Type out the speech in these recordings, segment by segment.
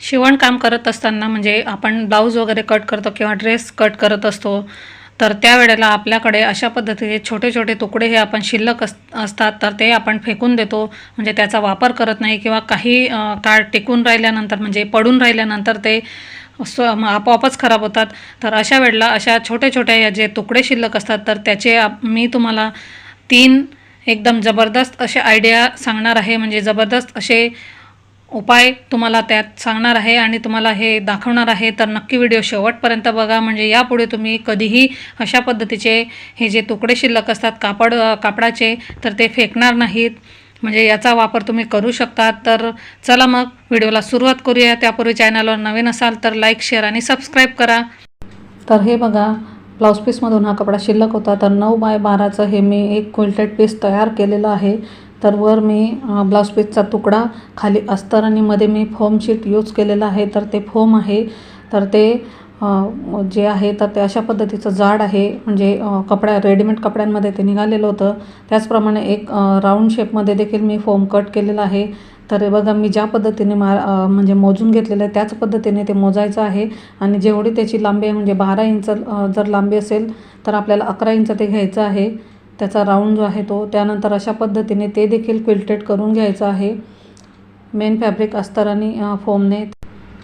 शिवणकाम करत असताना म्हणजे आपण ब्लाऊज वगैरे कट करतो किंवा ड्रेस कट करत असतो तर त्यावेळेला आपल्याकडे अशा पद्धतीचे छोटे छोटे तुकडे हे आपण शिल्लक अस असतात तर ते आपण फेकून देतो. म्हणजे त्याचा वापर करत नाही किंवा काही काळ टिकून राहिल्यानंतर म्हणजे पडून राहिल्यानंतर ते स्व आपोआपच खराब होतात. तर अशा वेळेला अशा छोट्या छोट्या या जे तुकडे शिल्लक असतात तर त्याचे आप मी तुम्हाला तीन एकदम जबरदस्त असे आयडिया सांगणार आहे. म्हणजे जबरदस्त असे उपाय तुम्हाला त्यात सांगणार आहे आणि तुम्हाला हे दाखवणार आहे तर नक्की व्हिडिओ शेवटपर्यंत बघा. म्हणजे यापुढे तुम्ही कधीही अशा पद्धतीचे हे जे तुकडे शिल्लक असतात कापड कापडाचे तर ते फेकणार नाहीत. म्हणजे याचा वापर तुम्ही करू शकता. तर चला मग व्हिडिओला सुरुवात करूया. त्यापूर्वी चॅनलवर नवीन असाल तर लाईक शेअर आणि सबस्क्राईब करा. तर हे बघा ब्लाऊज पीसमधून हा कपडा शिल्लक होता. तर नऊ बाय बाराचं हे मी एक क्विल्टेड पीस तयार केलेलं आहे. तर वर मी अ, ब्लाऊज पीसचा तुकडा खाली अस्तर आणि मध्ये मी फोम शीट यूज केलेलं आहे. तर ते फोम आहे. तर ते जे आहे तर ते अशा पद्धतीचं जाड आहे. म्हणजे कपड्या रेडीमेड कपड्यांमध्ये ते निघालेलं होतं. त्याचप्रमाणे एक राऊंड शेपमध्ये देखील मी फोम कट केलेलं आहे. तर बघा मी ज्या पद्धतीने मा म्हणजे मोजून घेतलेलं आहे त्याच पद्धतीने ते मोजायचं आहे. आणि जेवढी त्याची लांबी आहे म्हणजे बारा इंच जर लांबी असेल तर आपल्याला अकरा इंच ते घ्यायचं आहे. त्याचा राऊंड जो आहे तो त्यानंतर अशा पद्धतीने ते देखील क्विल्टेड करून घ्यायचं आहे. मेन फॅब्रिक अस्तर आणि फोमने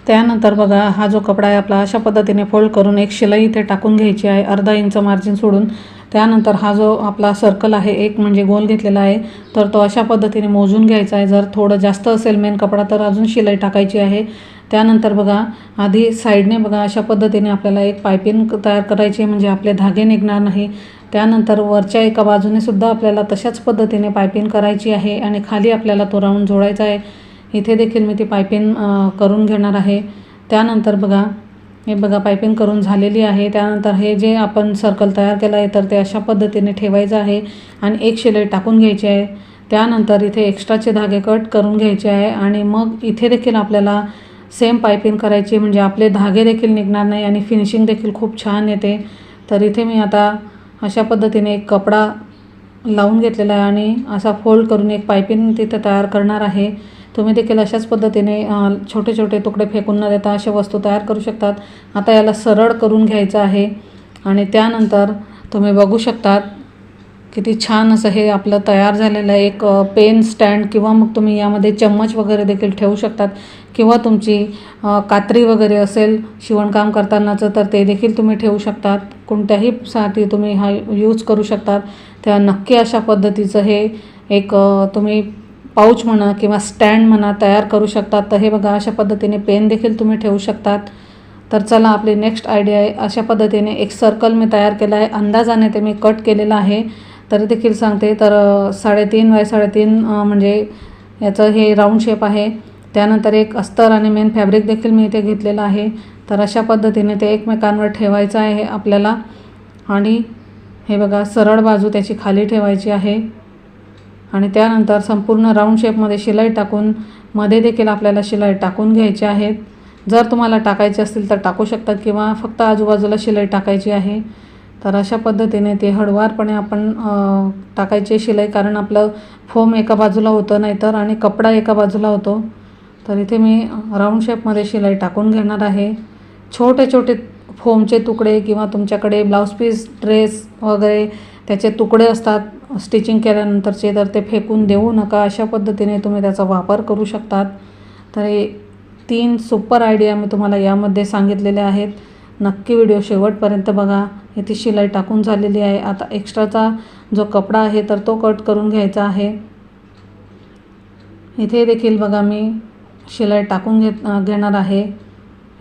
त्यानंतर बघा हा जो कपडा आहे आपला अशा पद्धतीने फोल्ड करून एक शिलाई इथे टाकून घ्यायची आहे अर्धा इंच मार्जिन सोडून. त्यानंतर हा जो आपला सर्कल आहे एक म्हणजे गोल घेतलेला आहे तर तो अशा पद्धतीने मोजून घ्यायचा आहे. जर थोडं जास्त असेल मेन कपडा तर अजून शिलाई टाकायची आहे. त्यानंतर बघा आधी साईडने बघा अशा पद्धतीने आपल्याला एक पायपिंग तयार करायची आहे म्हणजे आपले धागे निघणार नाही. त्यानंतर वरच्या एका बाजूने सुद्धा आपल्याला तशाच पद्धतीने पायपिंग करायची आहे आणि खाली आपल्याला तो राऊंड जोडायचा आहे. इथे देखील मी ती पायपिंग करून घेणार आहे. त्यानंतर बघा हे बघा पायपिंग करून झालेली आहे. त्यानंतर हे जे आपण सर्कल तयार केलं आहे तर ते अशा पद्धतीने ठेवायचं आहे आणि एक शिलाई टाकून घ्यायची आहे. त्यानंतर इथे एक्स्ट्राचे धागे कट करून घ्यायचे आहे आणि मग इथे देखील आपल्याला सेम पायपिंग करायची म्हणजे आपले धागे देखील निघणार नाही आणि फिनिशिंग देखील खूप छान येते. तर इथे मी आता अशा पद्धतीने एक कपडा लावून घेतलेला आहे आणि असा फोल्ड करून एक पायपिंग तिथे तयार करणार आहे. तुम्ही देखील अशाच पद्धतीने छोटे छोटे तुकडे फेकून न देता अशा वस्तू तयार करू शकतात. आता याला सरळ करून घ्यायचं आहे आणि त्यानंतर तुम्ही बघू शकतात किती छान असं हे आपलं तयार झालेलं आहे. एक पेन स्टँड किंवा मग तुम्ही यामध्ये चम्मच वगैरे देखील ठेवू शकतात. किंवा तुमची कात्री वगैरे असेल शिवणकाम करतानाचं तर ते देखील तुम्ही ठेवू शकतात. कोणत्याही साठी तुम्ही हा यूज करू शकतात. तेव्हा नक्की अशा पद्धतीचं हे एक तुम्ही पाऊच म्हणा किंवा स्टँड म्हणा तयार करू शकतात. तर हे बघा अशा पद्धतीने पेन देखील तुम्ही ठेवू शकतात. तर चला आपली नेक्स्ट आयडिया आहे. अशा पद्धतीने एक सर्कल मी तयार केलं आहे. अंदाजाने ते मी कट केलेलं आहे. तरी देखील सांगते तर साडेतीन बाय साडेतीन म्हणजे याचं हे राऊंड शेप आहे. त्यानंतर एक अस्तर आणि मेन फॅब्रिक देखील मी इथे घेतलेलं आहे. तर अशा पद्धतीने ते एकमेकांवर ठेवायचं आहे आपल्याला. आणि हे बघा सरळ बाजू त्याची खाली ठेवायची आहे. आणि त्यानंतर संपूर्ण राऊंड शेपमध्ये शिलाई टाकून मध्ये देखील आपल्याला शिलाई टाकून घ्यायची आहेत जर तुम्हाला टाकायचे असतील तर टाकू शकतात किंवा फक्त आजूबाजूला शिलाई टाकायची आहे. तर अशा पद्धतीने ते हळवारपणे आपण टाकायचे टाकायची शिलाई कारण आपलं फोम एका बाजूला होतं नाहीतर आणि कपडा एका बाजूला होतो. तर इथे मी राऊंड शेपमध्ये शिलाई टाकून घेणार आहे. छोटे छोटे फोमचे तुकडे किंवा तुमच्याकडे ब्लाऊज पीस ड्रेस वगैरे त्याचे तुकडे असतात स्टिचिंग केल्यानंतरचे तर ते फेकून देऊ नका. अशा पद्धतीने तुम्ही त्याचा वापर करू शकतात. तर हे तीन सुपर आयडिया मी तुम्हाला यामध्ये सांगितलेले आहेत. नक्की व्हिडिओ शेवटपर्यंत बघा. इथे शिलाई टाकून झालेली आहे. आता एक्स्ट्राचा जो कपडा आहे तर तो कट करून घ्यायचा आहे. इथे देखील बघा मी शिलाई टाकून घेत घेणार आहे.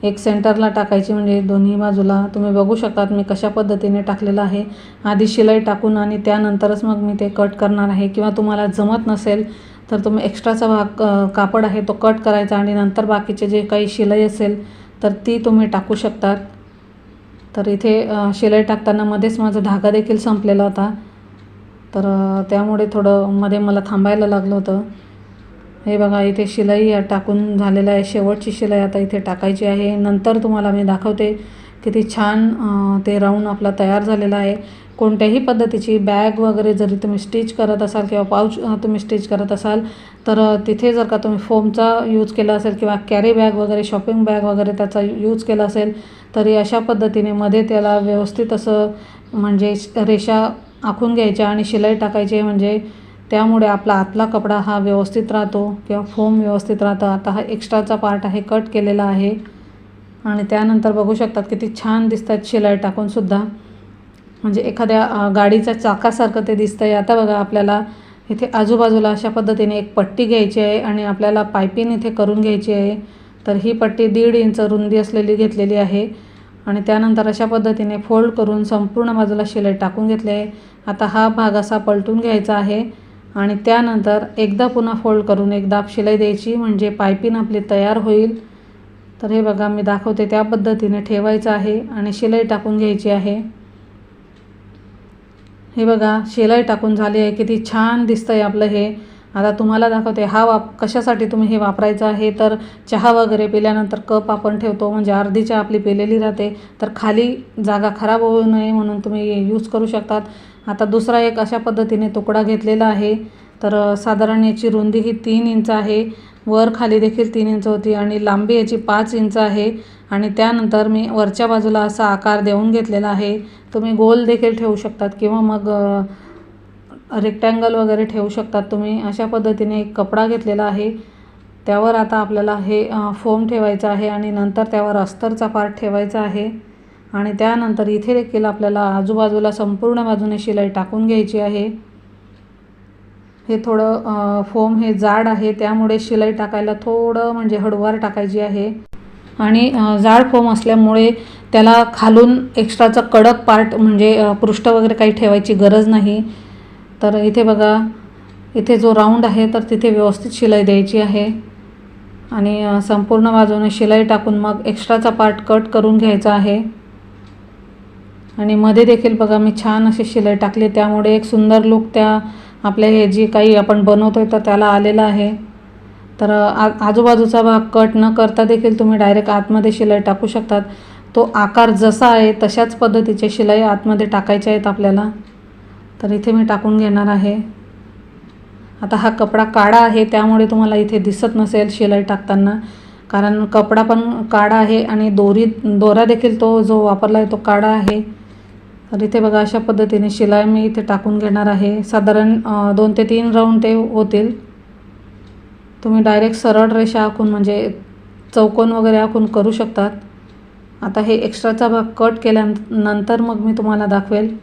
एक सेंटरला टाकायची म्हणजे दोन्ही बाजूला. तुम्ही बघू शकतात मी कशा पद्धतीने टाकलेलं आहे. आधी शिलाई टाकून आणि त्यानंतरच मग मी ते कट करणार आहे. किंवा तुम्हाला जमत नसेल तर तुम्ही एक्स्ट्राचा भाग कापड आहे तो कट करायचा आणि नंतर बाकीचे जे काही शिलाई असेल तर ती तुम्ही टाकू शकतात. तर इथे शिलाई टाकताना मध्येच माझा धागा देखील संपलेला होता. तर त्यामुळे थोडं मध्ये मला थांबायला लागलं होतं. हे बघा इथे शिलाई टाकून झालेलं आहे. शेवटची शिलाई आता इथे टाकायची आहे. नंतर तुम्हाला मी दाखवते किती छान ते राऊंड आपला तयार झालेला आहे. कोणत्याही पद्धतीची बॅग वगैरे जरी तुम्ही स्टिच करत असाल किंवा पाऊच तुम्ही स्टिच करत असाल तर तिथे जर का तुम्ही फोमचा यूज केला असेल किंवा कॅरी बॅग वगैरे शॉपिंग बॅग वगैरे त्याचा यूज केला असेल तरी अशा पद्धतीने मध्ये त्याला व्यवस्थित असं म्हणजे रेषा आखून घ्यायच्या आणि शिलाई टाकायची म्हणजे त्यामुळे आपला आतला कपडा हा व्यवस्थित राहतो किंवा फोम व्यवस्थित राहतं. आता हा एक्स्ट्राचा पार्ट आहे कट केलेला आहे. आणि त्यानंतर बघू शकतात किती छान दिसतात शिलाई टाकूनसुद्धा म्हणजे एखाद्या गाडीच्या चाकासारखं ते दिसतं आहे आता बघा आपल्याला इथे आजूबाजूला अशा पद्धतीने एक पट्टी घ्यायची आहे आणि आपल्याला पायपिंग इथे करून घ्यायची आहे. तर ही पट्टी दीड इंच रुंदी असलेली घेतलेली आहे. आणि त्यानंतर अशा पद्धतीने फोल्ड करून संपूर्ण बाजूला शिलाई टाकून घेतली आहे. आता हा भाग असा पलटून घ्यायचा आहे. आणि त्यानंतर एकदा पुन्हा फोल्ड करून एकदा शिलाई द्यायची म्हणजे पायपिंग आपली तयार होईल. तर हे बघा मी दाखवते त्या पद्धतीने ठेवायचं आहे आणि शिलाई टाकून घ्यायची आहे. हे बघा शिलाई टाकून झाली आहे. किती छान दिसतंय आपलं हे. आता तुम्हाला दाखवते हा वाप कशासाठी तुम्ही हे वापरायचं आहे? तर चहा वगैरे पिल्यानंतर कप आपण ठेवतो म्हणजे अर्धी चहा आपली पिलेली राहते. तर खाली जागा खराब होऊ नये म्हणून तुम्ही यूज करू शकतात. आता दुसरा एक अशा पद्धतीने तुकडा घेतलेला आहे. तर साधारण याची रुंदी ही तीन इंच आहे. वर खाली देखील तीन इंच होती आणि लांबी याची पाच इंच आहे. आणि त्यानंतर मी वरच्या बाजूला असा आकार देऊन घेतलेला आहे. तुम्ही गोल देखील ठेवू शकतात किंवा मग रेक्टँगल वगैरे ठेवू शकतात तुम्ही. अशा पद्धतीने एक कपडा घेतलेला आहे. त्यावर आता आपल्याला हे फोम ठेवायचं आहे आणि नंतर त्यावर अस्तरचा पार्ट ठेवायचा आहे. आणि त्यानंतर इथे देखील आपल्याला आजूबाजूला संपूर्ण बाजूने शिलाई टाकून घ्यायची आहे. हे थोडं फोम हे जाड आहे. त्यामुळे शिलाई टाकायला थोडं म्हणजे हळूवार टाकायची आहे. आणि जाड फोम असल्यामुळे त्याला खालून एक्स्ट्राचा कडक पार्ट म्हणजे पृष्ठ वगैरे काही ठेवायची गरज नाही. तर इथे बघा इथे जो राऊंड आहे तर तिथे व्यवस्थित शिलाई द्यायची आहे. आणि संपूर्ण बाजूने शिलाई टाकून मग एक्स्ट्राचा पार्ट कट करून घ्यायचा आहे. आणि मध्ये देखील बघा मी छान अशी शिलाई टाकली. त्यामुळे एक सुंदर लुक त्या आपल्या हे जी काही आपण बनवतो आहे तर त्याला आलेला आहे. तर आ आजूबाजूचा भाग कट न करता देखील तुम्ही डायरेक्ट आतमध्ये शिलाई टाकू शकतात. तो आकार जसा आहे तशाच पद्धतीचे शिलाई आतमध्ये टाकायचे आहेत आपल्याला. तर इथे मी टाकून घेणार आहे. आता हा कपडा काळा आहे त्यामुळे तुम्हाला इथे दिसत नसेल शिलाई टाकताना. कारण कपडा पण काळा आहे आणि दोरी दोरा देखील तो जो वापरला आहे तो काळा आहे. तर इथे बघा अशा पद्धतीने शिलाई मी इथे टाकून घेणार आहे. साधारण दोन ते तीन राऊंड ते होतील. तुम्ही डायरेक्ट सरळ रेषा आखून म्हणजे चौकोन वगैरे आखून करू शकतात. आता हे एक्स्ट्राचा भाग कट केल्यानंतर मग मी तुम्हाला दाखवेल.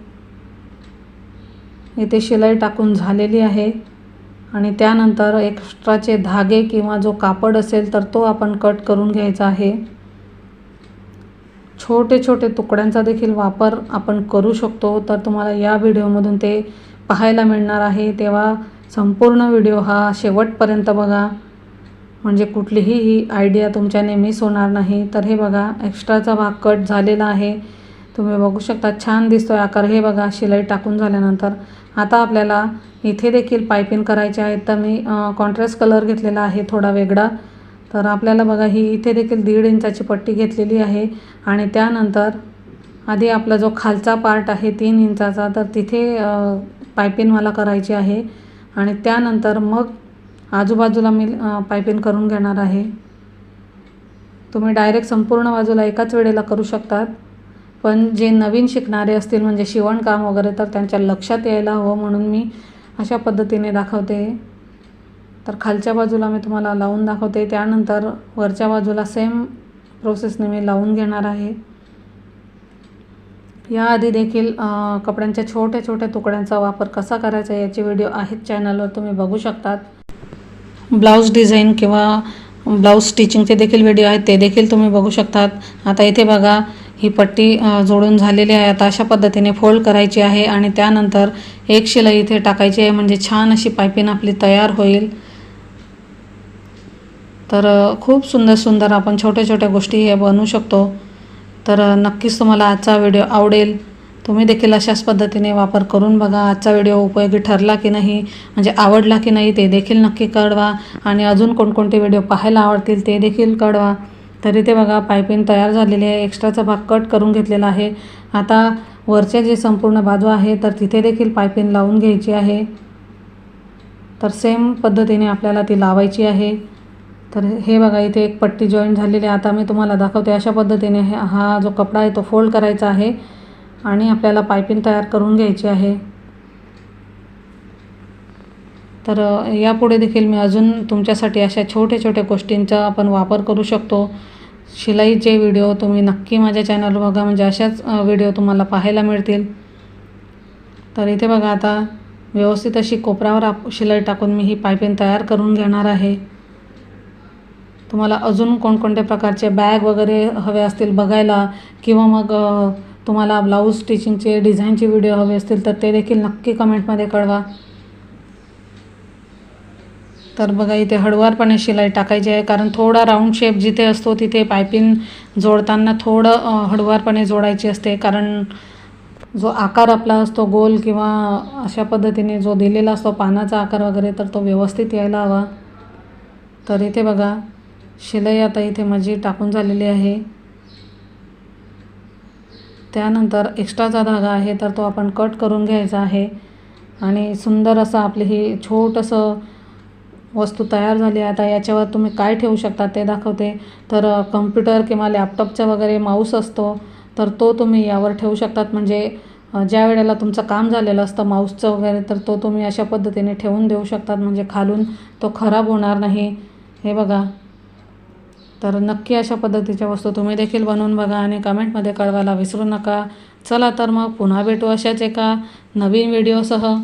इथे शिलाई टाकून झालेली आहे. आणि त्यानंतर एक्स्ट्राचे धागे किंवा जो कापड असेल तर तो आपण कट करून घ्यायचा आहे. छोटे छोटे तुकड्यांचा देखील वापर आपण करू शकतो. तर तुम्हाला या व्हिडिओमधून ते पाहायला मिळणार आहे. तेव्हा संपूर्ण व्हिडिओ हा शेवटपर्यंत बघा. म्हणजे कुठलीही ही आयडिया तुमच्याने मिस होणार नाही. तर हे बघा एक्स्ट्राचा भाग कट झालेला आहे. तुम्ही बघू शकता छान दिसतो आहे आकार. हे बघा शिलाई टाकून झाल्यानंतर. आता आपल्याला इथे देखील पायपिंग करायचे आहेत. तर मी कॉन्ट्रास्ट कलर घेतलेला आहे थोडा वेगळा. तर आपल्याला बघा ही इथे देखील दीड इंचाची पट्टी घेतलेली आहे. आणि त्यानंतर आधी आपला जो खालचा पार्ट आहे तीन इंचाचा तर तिथे पायपिंग मला करायची आहे. आणि त्यानंतर मग आजूबाजूला मी पायपिंग करून घेणार आहे. तुम्ही डायरेक्ट संपूर्ण बाजूला एकाच वेळेला करू शकतात. पण जे नवीन शिकणारे असतील म्हणजे शिवणकाम वगैरे तर त्यांच्या लक्षात यायला हवं म्हणून मी अशा पद्धतीने दाखवते. तर खालच्या बाजूला मी तुम्हाला लावून दाखवते. त्यानंतर वरच्या बाजूला सेम प्रोसेसने मी लावून घेणार आहे. याआधी देखील कपड्यांच्या छोट्या छोट्या तुकड्यांचा वापर कसा करायचा याचे व्हिडिओ आहेत चॅनलवर तुम्ही बघू शकतात. ब्लाऊज डिझाईन किंवा ब्लाऊज स्टिचिंगचे देखील व्हिडिओ आहेत ते देखील तुम्ही बघू शकतात. आता इथे बघा ही पट्टी जोडून झालेली आहे. आता अशा पद्धतीने फोल्ड करायची आहे आणि त्यानंतर एक शिलाई इथे टाकायची आहे. म्हणजे छान अशी पायपिंग आपली तयार होईल. तर खूप सुंदर सुंदर आपण छोट्या छोट्या गोष्टी हे बनवू शकतो. तर नक्कीच तुम्हाला आजचा व्हिडिओ आवडेल. तुम्ही देखील अशाच पद्धतीने वापर करून बघा. आजचा व्हिडिओ उपयोगी ठरला की नाही म्हणजे आवडला की नाही ते देखील नक्की कळवा. आणि अजून कोणकोणते व्हिडिओ पाहायला आवडतील ते देखील कळवा. तर इथे बघा पायपिंग तयार झालेली आहे. एक्स्ट्राचा भाग कट करून घेतलेला आहे. आता वरचे जे संपूर्ण बाजू आहे तर तिथे देखील पायपिंग लावून घ्यायची आहे. तर सेम पद्धतीने आपल्याला ती लावायची आहे. तर हे बघा इथे एक पट्टी जॉईन झालेली आहे. आता मी तुम्हाला दाखवते अशा पद्धतीने हा जो कपडा आहे तो फोल्ड करायचा आहे आणि आपल्याला पायपिंग तयार करून घ्यायची आहे. तर यापुढे देखील मी अजून तुमच्यासाठी अशा छोट्या छोट्या गोष्टींचा आपण वापर करू शकतो. शिलाईचे व्हिडिओ तुम्ही नक्की माझ्या चॅनल बघा म्हणजे अशाच व्हिडिओ तुम्हाला पाहायला मिळतील. तर इथे बघा आता व्यवस्थित अशी कोपऱ्यावर आप शिलाई टाकून मी ही पायपिंग तयार करून घेणार आहे. तुम्हाला अजून कोणकोणत्या प्रकारचे बॅग वगैरे हवे असतील बघायला किंवा मग तुम्हाला ब्लाऊज स्टिचिंगचे डिझाईनचे व्हिडिओ हवे असतील तर ते देखील नक्की कमेंटमध्ये कळवा. तर बघा इथे हळुवारपणे शिलाई टाकायची आहे कारण थोडा राऊंड शेप जिथे असतो तिथे पायपिंग जोडताना थोडं हळुवारपणे जोडायची असते. कारण जो आकार आपला असतो गोल किंवा अशा पद्धतीने जो दिलेला असतो पानाचा आकार वगैरे तर तो व्यवस्थित यायला हवा. तर इथे बघा शिलाई आता इथे माझी टाकून झालेली आहे. त्यानंतर एक्स्ट्राचा धागा आहे तर तो आपण कट करून घ्यायचा आहे. आणि सुंदर असं आपली ही छोटंसं वस्तू तयार झाली आहे. आता याच्यावर तुम्ही काय ठेवू शकता ते दाखवते. तर कम्प्युटर किंवा लॅपटॉपचा वगैरे माऊस असतो. तर तो तुम्ही यावर ठेवू शकतात. म्हणजे ज्या वेळेला तुमचं काम झालेलं असतं माऊसचं वगैरे तर तो तुम्ही अशा पद्धतीने ठेवून देऊ शकतात. म्हणजे खालून तो खराब होणार नाही. हे बघा. तर नक्की अशा पद्धतीच्या वस्तू तुम्ही देखील बनवून बघा आणि कमेंटमध्ये कळवायला विसरू नका. चला तर मग पुन्हा भेटू अशाच एका नवीन व्हिडिओसह